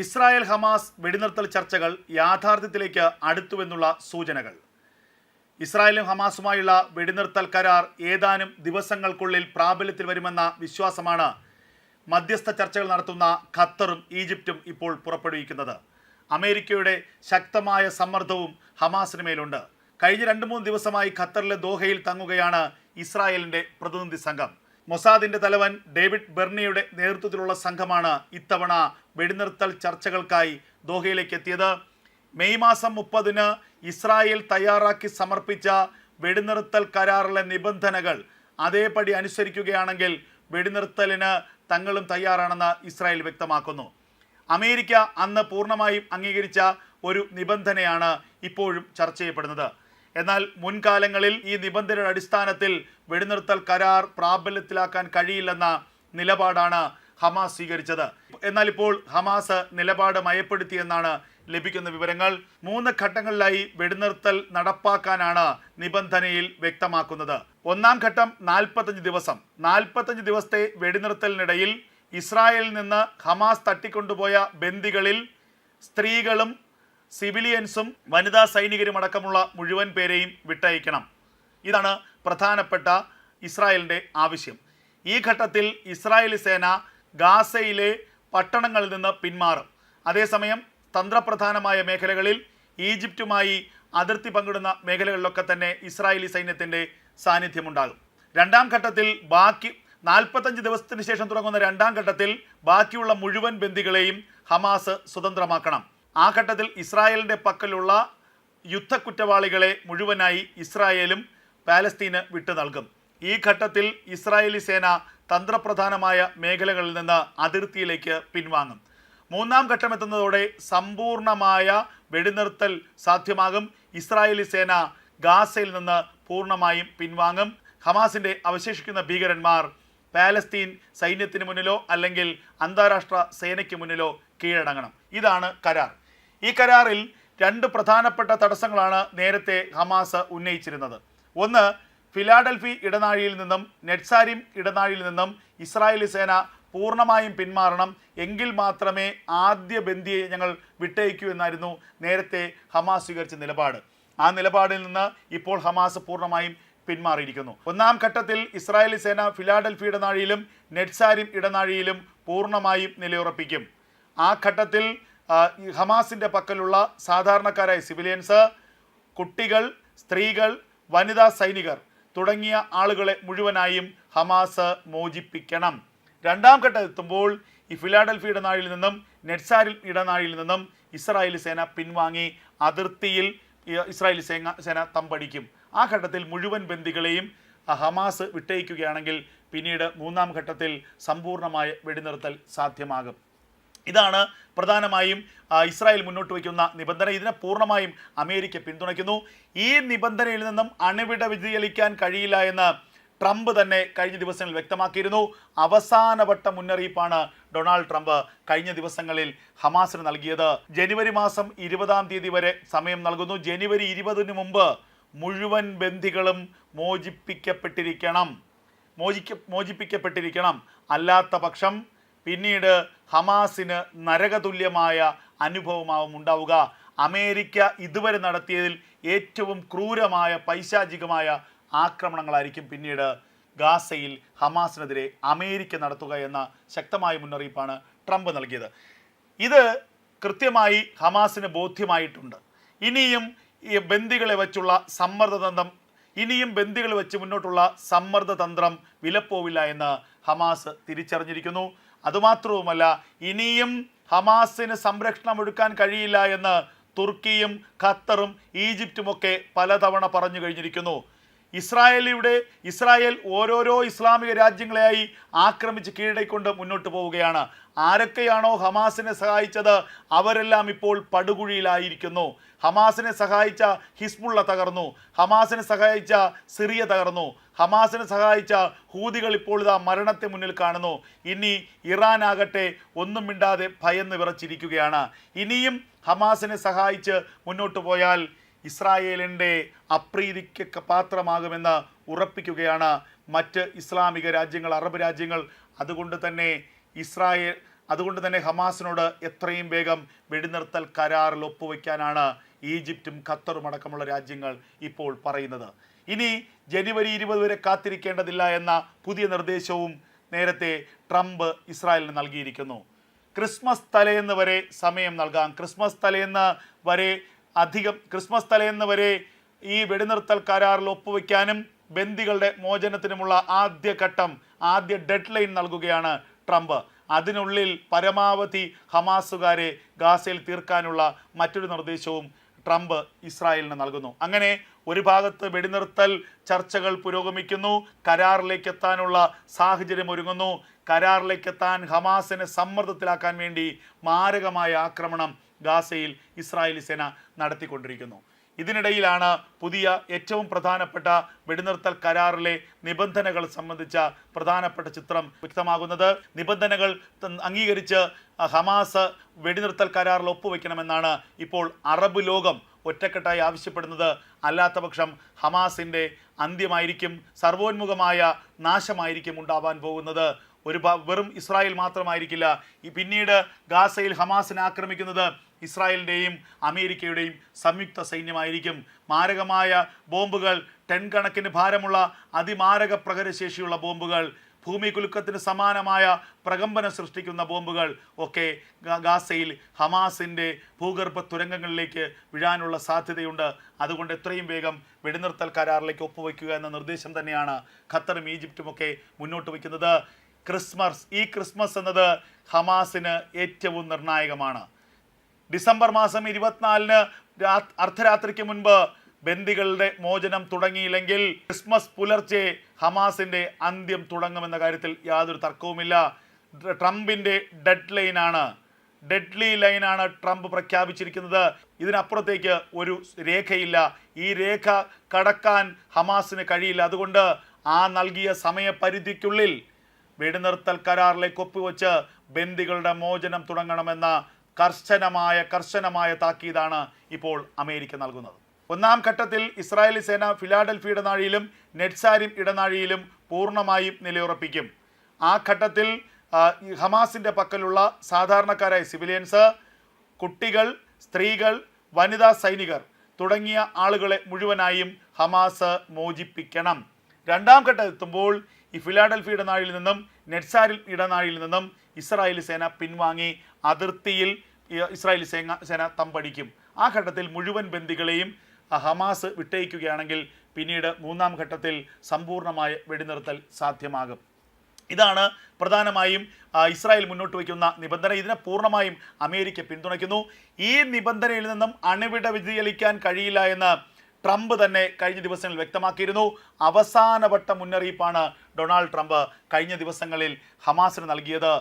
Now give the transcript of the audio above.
Israel Hamas വെടിനിർത്തൽ ചർച്ചകൾ യാഥാർത്ഥ്യത്തിലേക്ക് അടുത്തുവെന്നുള്ള സൂചനകൾ. ഇസ്രായേലും ഹമാസുമായുള്ള വെടിനിർത്തൽ കരാർ ഏതാനും ദിവസങ്ങൾക്കുള്ളിൽ പ്രാബല്യത്തിൽ വരുമെന്ന വിശ്വാസമാണ് മധ്യസ്ഥ ചർച്ചകൾ നടത്തുന്ന ഖത്തറും ഈജിപ്തും ഇപ്പോൾ പുറപ്പെടുവിക്കുന്നത്. അമേരിക്കയുടെ ശക്തമായ സമ്മർദ്ദവും ഹമാസിന് മേലുണ്ട്. കഴിഞ്ഞ രണ്ട് മൂന്ന് ദിവസമായി ഖത്തറിലെ ദോഹയിൽ തങ്ങുകയാണ് ഇസ്രായേലിന്റെ പ്രതിനിധി സംഘം. മൊസാദിന്റെ തലവൻ ഡേവിഡ് ബെർണിയുടെ നേതൃത്വത്തിലുള്ള സംഘമാണ് ഇത്തവണ വെടിനിർത്തൽ ചർച്ചകൾക്കായി ദോഹയിലേക്ക് എത്തിയത്. മെയ് മാസം മുപ്പതിന് ഇസ്രായേൽ തയ്യാറാക്കി സമർപ്പിച്ച വെടിനിർത്തൽ കരാറിലെ നിബന്ധനകൾ അതേപടി അനുസരിക്കുകയാണെങ്കിൽ വെടിനിർത്തലിന് തങ്ങളും തയ്യാറാണെന്ന് ഇസ്രായേൽ വ്യക്തമാക്കുന്നു. അമേരിക്ക അന്ന് പൂർണമായും അംഗീകരിച്ച ഒരു നിബന്ധനയാണ് ഇപ്പോഴും ചർച്ച ചെയ്യപ്പെടുന്നത്. എന്നാൽ മുൻകാലങ്ങളിൽ ഈ നിബന്ധനയുടെ അടിസ്ഥാനത്തിൽ വെടിനിർത്തൽ കരാർ പ്രാബല്യത്തിലാക്കാൻ കഴിയില്ലെന്ന നിലപാടാണ് ഹമാസ് സ്വീകരിച്ചത്. എന്നാൽ ഇപ്പോൾ ഹമാസ് നിലപാട് മയപ്പെടുത്തിയെന്നാണ് ലഭിക്കുന്ന വിവരങ്ങൾ. മൂന്ന് ഘട്ടങ്ങളിലായി വെടിനിർത്തൽ നടപ്പാക്കാനാണ് നിബന്ധനയിൽ വ്യക്തമാക്കുന്നത്. ഒന്നാം ഘട്ടം നാൽപ്പത്തഞ്ച് ദിവസം. നാൽപ്പത്തഞ്ച് ദിവസത്തെ വെടിനിർത്തലിനിടയിൽ ഇസ്രായേലിൽ നിന്ന് ഹമാസ് തട്ടിക്കൊണ്ടുപോയ ബന്ദികളിൽ സ്ത്രീകളും സിവിലിയൻസും വനിതാ സൈനികരും അടക്കമുള്ള മുഴുവൻ പേരെയും വിട്ടയക്കണം. ഇതാണ് പ്രധാനപ്പെട്ട ഇസ്രായേലിന്റെ ആവശ്യം. ഈ ഘട്ടത്തിൽ ഇസ്രായേലി സേന ഗാസയിലെ പട്ടണങ്ങളിൽ നിന്ന് പിന്മാറും. അതേസമയം തന്ത്രപ്രധാനമായ മേഖലകളിൽ ഈജിപ്റ്റുമായി അതിർത്തി പങ്കിടുന്ന മേഖലകളിലൊക്കെ തന്നെ ഇസ്രായേലി സൈന്യത്തിന്റെ സാന്നിധ്യമുണ്ടാകും. രണ്ടാം ഘട്ടത്തിൽ ബാക്കി നാൽപ്പത്തഞ്ച് ദിവസത്തിന് ശേഷം തുടങ്ങുന്ന രണ്ടാം ഘട്ടത്തിൽ ബാക്കിയുള്ള മുഴുവൻ ബന്ദികളെയും ഹമാസ് സ്വതന്ത്രമാക്കണം. ആ ഘട്ടത്തിൽ ഇസ്രായേലിന്റെ പക്കലുള്ള യുദ്ധക്കുറ്റവാളികളെ മുഴുവനായി ഇസ്രായേലും പാലസ്തീന് വിട്ടു നൽകും. ഈ ഘട്ടത്തിൽ ഇസ്രായേലി സേന തന്ത്രപ്രധാനമായ മേഖലകളിൽ നിന്ന് അതിർത്തിയിലേക്ക് പിൻവാങ്ങും. മൂന്നാം ഘട്ടം എത്തുന്നതോടെ സമ്പൂർണമായ വെടിനിർത്തൽ സാധ്യമാകും. ഇസ്രായേലി സേന ഗാസയിൽ നിന്ന് പൂർണമായും പിൻവാങ്ങും. ഹമാസിന്റെ അവശേഷിക്കുന്ന ഭീകരന്മാർ പാലസ്തീൻ സൈന്യത്തിന് മുന്നിലോ അല്ലെങ്കിൽ അന്താരാഷ്ട്ര സേനയ്ക്ക് മുന്നിലോ കീഴടങ്ങണം. ഇതാണ് കരാർ. ഈ കരാറിൽ രണ്ട് പ്രധാനപ്പെട്ട തടസ്സങ്ങളാണ് നേരത്തെ ഹമാസ് ഉന്നയിച്ചിരുന്നത്. ഒന്ന് ഫിലാഡൽഫി ഇടനാഴിയിൽ നിന്നും നെറ്റ്സാരിം ഇടനാഴിയിൽ നിന്നും ഇസ്രായേലി സേന പൂർണമായും പിന്മാറണം. എങ്കിൽ മാത്രമേ ആദ്യ ബന്ധിയെ ഞങ്ങൾ വിട്ടയക്കൂ എന്നായിരുന്നു നേരത്തെ ഹമാസ് സ്വീകരിച്ച നിലപാട്. ആ നിലപാടിൽ നിന്ന് ഇപ്പോൾ ഹമാസ് പൂർണമായും പിന്മാറിയിരിക്കുന്നു. ഒന്നാം ഘട്ടത്തിൽ ഇസ്രായേലി സേന ഫിലാഡൽഫി ഇടനാഴിയിലും നെറ്റ്സാരിം ഇടനാഴിയിലും പൂർണമായും നിലയുറപ്പിക്കും. ആ ഘട്ടത്തിൽ ഈ പക്കലുള്ള സാധാരണക്കാരായ സിവിലിയൻസ് കുട്ടികൾ സ്ത്രീകൾ വനിതാ സൈനികർ തുടങ്ങിയ ആളുകളെ മുഴുവനായും ഹമാസ് മോചിപ്പിക്കണം. രണ്ടാം ഘട്ടം എത്തുമ്പോൾ ഈ ഫിലാഡൽഫി ഇടനാഴിയിൽ നിന്നും നെറ്റ്സാരിൽ ഇടനാഴിയിൽ നിന്നും ഇസ്രായേലി സേന പിൻവാങ്ങി അതിർത്തിയിൽ ഇസ്രായേലി സേന സേന തമ്പടിക്കും. ആ ഘട്ടത്തിൽ മുഴുവൻ ബന്ദികളെയും ഹമാസ് വിട്ടയക്കുകയാണെങ്കിൽ പിന്നീട് മൂന്നാം ഘട്ടത്തിൽ സമ്പൂർണമായ വെടിനിർത്തൽ സാധ്യമാകും. ഇതാണ് പ്രധാനമായും ഇസ്രായേൽ മുന്നോട്ട് വയ്ക്കുന്ന നിബന്ധന. ഇതിനെ പൂർണമായും അമേരിക്ക പിന്തുണയ്ക്കുന്നു. ഈ നിബന്ധനയിൽ നിന്നും അണുവിട വ്യതിചലിക്കാൻ കഴിയില്ല എന്ന് ട്രംപ് തന്നെ കഴിഞ്ഞ ദിവസങ്ങളിൽ വ്യക്തമാക്കിയിരുന്നു. അവസാനവട്ട മുന്നറിയിപ്പാണ് ഡൊണാൾഡ് ട്രംപ് കഴിഞ്ഞ ദിവസങ്ങളിൽ ഹമാസിന് നൽകിയത്. ജനുവരി മാസം ഇരുപതാം തീയതി വരെ സമയം നൽകുന്നു. ജനുവരി ഇരുപതിന് മുമ്പ് മുഴുവൻ ബന്ധികളും മോചിപ്പിക്കപ്പെട്ടിരിക്കണം. മോചിക്ക മോചിപ്പിക്കപ്പെട്ടിരിക്കണം. അല്ലാത്ത പക്ഷം പിന്നീട് ഹമാസിന് നരകതുല്യമായ അനുഭവമാവും ഉണ്ടാവുക അമേരിക്ക ഇതുവരെ നടത്തിയതിൽ ഏറ്റവും ക്രൂരമായ പൈശാചികമായ ആക്രമണങ്ങളായിരിക്കും പിന്നീട് ഗാസയിൽ ഹമാസിനെതിരെ അമേരിക്ക നടത്തുക എന്ന ശക്തമായ മുന്നറിയിപ്പാണ് ട്രംപ് നൽകിയത്. ഇത് കൃത്യമായി ഹമാസിന് ബോധ്യമായിട്ടുണ്ട്. ഇനിയും ഈ ബന്ദികളെ വെച്ചുള്ള സമ്മർദ്ദതന്ത്രം ഇനിയും ബന്ദികൾ വെച്ച് മുന്നോട്ടുള്ള സമ്മർദ്ദതന്ത്രം വിലപ്പോവില്ല എന്ന് ഹമാസ് തിരിച്ചറിഞ്ഞിരിക്കുന്നു. അതുമാത്രവുമല്ല ഇനിയും ഹമാസിന് സംരക്ഷണം ഒഴുക്കാൻ കഴിയില്ല എന്ന് തുർക്കിയും ഖത്തറും ഈജിപ്തുമൊക്കെ പലതവണ പറഞ്ഞു കഴിഞ്ഞിരിക്കുന്നു. ഇസ്രായേലിയുടെ ഇസ്രായേൽ ഓരോരോ ഇസ്ലാമിക രാജ്യങ്ങളെയായി ആക്രമിച്ച് കീഴടക്കൊണ്ട് മുന്നോട്ട് പോവുകയാണ്. ആരൊക്കെയാണോ ഹമാസിനെ സഹായിച്ചത്? അവരെല്ലാം ഇപ്പോൾ പടുകുഴിയിലായിരിക്കുന്നു. ഹമാസിനെ സഹായിച്ച ഹിസ്ബുള്ള തകർന്നു. ഹമാസിനെ സഹായിച്ച സിറിയ തകർന്നു. ഹമാസിനെ സഹായിച്ച ഹൂതികൾ ഇപ്പോൾ ഇതാ മരണത്തെ മുന്നിൽ കാണുന്നു. ഇനി ഇറാൻ ആകട്ടെ ഒന്നും മിണ്ടാതെ ഭയന്ന് വിറച്ചിരിക്കുകയാണ്. ഇനിയും ഹമാസിനെ സഹായിച്ച് മുന്നോട്ട് പോയാൽ ഇസ്രായേലിന്റെ അപ്രീതിക്ക് പാത്രമാകുമെന്ന് ഉറപ്പിക്കുകയാണ് മറ്റ് ഇസ്ലാമിക രാജ്യങ്ങൾ അറബ് രാജ്യങ്ങൾ. അതുകൊണ്ട് തന്നെ ഇസ്രായേൽ അതുകൊണ്ട് തന്നെ ഹമാസിനോട് എത്രയും വേഗം വെടിനിർത്തൽ കരാറിൽ ഒപ്പുവെക്കാനാണ് ഈജിപ്തും ഖത്തറും അടക്കമുള്ള രാജ്യങ്ങൾ ഇപ്പോൾ പറയുന്നത്. ഇനി ജനുവരി ഇരുപത് വരെ കാത്തിരിക്കേണ്ടതില്ല എന്ന പുതിയ നിർദ്ദേശവും നേരത്തെ ട്രംപ് ഇസ്രായേലിന് നൽകിയിരിക്കുന്നു. ക്രിസ്മസ് തലേന്ന് വരെ സമയം നൽകാം. ക്രിസ്മസ് തലേന്ന് വരെ അധികം ക്രിസ്മസ് തലേന്ന് വരെ ഈ വെടിനിർത്തൽ കരാറിൽ ഒപ്പുവെക്കാനും ബന്ദികളുടെ മോചനത്തിനുമുള്ള ആദ്യ ഘട്ടം ആദ്യ ഡെഡ് ലൈൻ നൽകുകയാണ് ട്രംപ്. അതിനുള്ളിൽ പരമാവധി ഹമാസുകാരെ ഗാസയിൽ തീർക്കാനുള്ള മറ്റൊരു നിർദ്ദേശവും ട്രംപ് ഇസ്രായേലിന് നൽകുന്നു. അങ്ങനെ ഒരു ഭാഗത്ത് വെടിനിർത്തൽ ചർച്ചകൾ പുരോഗമിക്കുന്നു കരാറിലേക്ക് എത്താനുള്ള സാഹചര്യം ഒരുങ്ങുന്നു. കരാറിലേക്ക് എത്താൻ ഹമാസിനെ സമ്മർദ്ദത്തിലാക്കാൻ വേണ്ടി മാരകമായ ആക്രമണം ഗാസയിൽ ഇസ്രായേലി സേന നടത്തിക്കൊണ്ടിരിക്കുന്നു. ഇതിനിടയിലാണ് പുതിയ ഏറ്റവും പ്രധാനപ്പെട്ട വെടിനിർത്തൽ കരാറിലെ നിബന്ധനകൾ സംബന്ധിച്ച പ്രധാനപ്പെട്ട ചിത്രം വ്യക്തമാകുന്നത്. നിബന്ധനകൾ അംഗീകരിച്ച് ഹമാസ് വെടിനിർത്തൽ കരാറിൽ ഒപ്പുവെക്കണമെന്നാണ് ഇപ്പോൾ അറബ് ലോകം ഒറ്റക്കെട്ടായി ആവശ്യപ്പെടുന്നത്. അല്ലാത്തപക്ഷം ഹമാസിന്റെ അന്ത്യമായിരിക്കും സർവോന്മുഖമായ നാശമായിരിക്കും ഉണ്ടാവാൻ പോകുന്നത്. ഒരു വെറും ഇസ്രായേൽ മാത്രമായിരിക്കില്ല. പിന്നീട് ഗാസയിൽ ഹമാസിനെ ആക്രമിക്കുന്നത് ഇസ്രായേലിന്റെയും അമേരിക്കയുടെയും സംയുക്ത സൈന്യമായിരിക്കും. മാരകമായ ബോംബുകൾ ടെൻ കണക്കിന് ഭാരമുള്ള അതിമാരക പ്രകരശേഷിയുള്ള ബോംബുകൾ ഭൂമി കുലുക്കത്തിന് സമാനമായ പ്രകമ്പനം സൃഷ്ടിക്കുന്ന ബോംബുകൾ ഒക്കെ ഗാസയിൽ ഹമാസിന്റെ ഭൂഗർഭ തുരങ്കങ്ങളിലേക്ക് വിഴാനുള്ള സാധ്യതയുണ്ട്. അതുകൊണ്ട് എത്രയും വേഗം വെടിനിർത്തൽ കരാറിലേക്ക് ഒപ്പുവയ്ക്കുക എന്ന നിർദ്ദേശം തന്നെയാണ് ഖത്തറും ഈജിപ്തും ഒക്കെ മുന്നോട്ട് വയ്ക്കുന്നത്. ക്രിസ്മസ് ഈ ക്രിസ്മസ് എന്നത് ഹമാസിന് ഏറ്റവും നിർണായകമാണ്. ഡിസംബർ മാസം ഇരുപത്തിനാലിന് അർദ്ധരാത്രിക്ക് മുൻപ് ബന്ദികളുടെ മോചനം തുടങ്ങിയില്ലെങ്കിൽ ക്രിസ്മസ് പുലർച്ചെ ഹമാസിന്റെ അന്ത്യം തുടങ്ങുമെന്ന കാര്യത്തിൽ യാതൊരു തർക്കവുമില്ല. ട്രംപിന്റെ ഡെഡ് ലൈനാണ് ഡെഡ്ലി ലൈനാണ് ട്രംപ് പ്രഖ്യാപിച്ചിരിക്കുന്നത്. ഇതിനപ്പുറത്തേക്ക് ഒരു രേഖയില്ല. ഈ രേഖ കടക്കാൻ ഹമാസിന് കഴിയില്ല. അതുകൊണ്ട് ആ നൽകിയ സമയപരിധിക്കുള്ളിൽ വെടിനിർത്തൽ കരാറിലേക്ക് ഒപ്പുവെച്ച് ബന്ദികളുടെ മോചനം തുടങ്ങണമെന്ന കർശനമായ കർശനമായ താക്കീതാണ് ഇപ്പോൾ അമേരിക്ക നൽകുന്നത്. ഒന്നാം ഘട്ടത്തിൽ ഇസ്രായേലി സേന ഫിലാഡൽഫി ഇടനാഴിയിലും നെറ്റ്സാരിം ഇടനാഴിയിലും പൂർണമായും നിലയുറപ്പിക്കും. ആ ഘട്ടത്തിൽ ഹമാസിന്റെ പക്കലുള്ള സാധാരണക്കാരായ സിവിലിയൻസ് കുട്ടികൾ സ്ത്രീകൾ വനിതാ സൈനികർ തുടങ്ങിയ ആളുകളെ മുഴുവനായും ഹമാസ് മോചിപ്പിക്കണം. രണ്ടാം ഘട്ടം എത്തുമ്പോൾ ഈ ഫിലാഡൽഫി ഇടനാഴിയിൽ നിന്നും നെറ്റ്സാരിൽ ഇടനാഴിയിൽ നിന്നും ഇസ്രായേൽ സേന പിൻവാങ്ങി അതിർത്തിയിൽ ഇസ്രായേൽ സേന സേന തമ്പടിക്കും. ആ ഘട്ടത്തിൽ മുഴുവൻ ബന്ദികളെയും ഹമാസ് വിട്ടയക്കുകയാണെങ്കിൽ പിന്നീട് മൂന്നാം ഘട്ടത്തിൽ സമ്പൂർണമായ വെടിനിർത്തൽ സാധ്യമാകും. ഇതാണ് പ്രധാനമായും ഇസ്രായേൽ മുന്നോട്ട് വയ്ക്കുന്ന നിബന്ധന. ഇതിനെ പൂർണമായും അമേരിക്ക പിന്തുണയ്ക്കുന്നു. ഈ നിബന്ധനയിൽ നിന്നും അണുവിട വ്യതിചലിക്കാൻ കഴിയില്ല എന്ന് ട്രംപ് തന്നെ കഴിഞ്ഞ ദിവസങ്ങളിൽ വ്യക്തമാക്കിയിരുന്നു. അവസാനവട്ട മുന്നറിയിപ്പാണ് ഡൊണാൾഡ് ട്രംപ് കഴിഞ്ഞ ദിവസങ്ങളിൽ ഹമാസിന് നൽകിയത്.